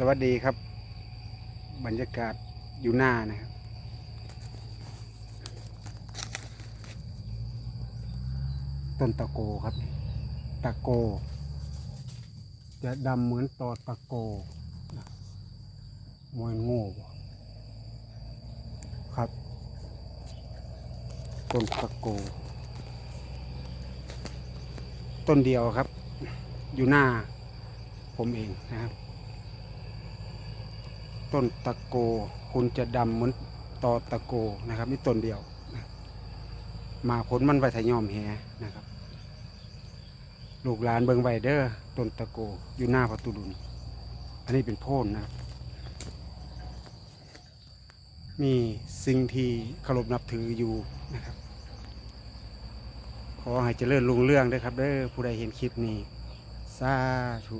สวัสดีครับ บรรยากาศอยู่หน้านะครับ ต้นตะโกครับ ตะโก จะดำเหมือนตอตะโกมวยง่บ่ครับ ต้นตะโก ต้นเดียวครับ อยู่หน้าผมเองนะครับ ต้นตะโก คุณจะดำเหมือนตอตะโกนะครับนี่ต้นเดียวนะมาผลมันไว้ทะยอมแหนะครับ ลูกหลานเบิงไวเดอร์ต้นตะโกอยู่หน้าประตูดุลอันนี้เป็นโพนนะครับ มีสิ่งที่เคารพนับถืออยู่นะครับ ขอให้เจริญรุ่งเรื่องด้วยครับเด้อผู้ใดเห็นคลิปนี้ สาธุ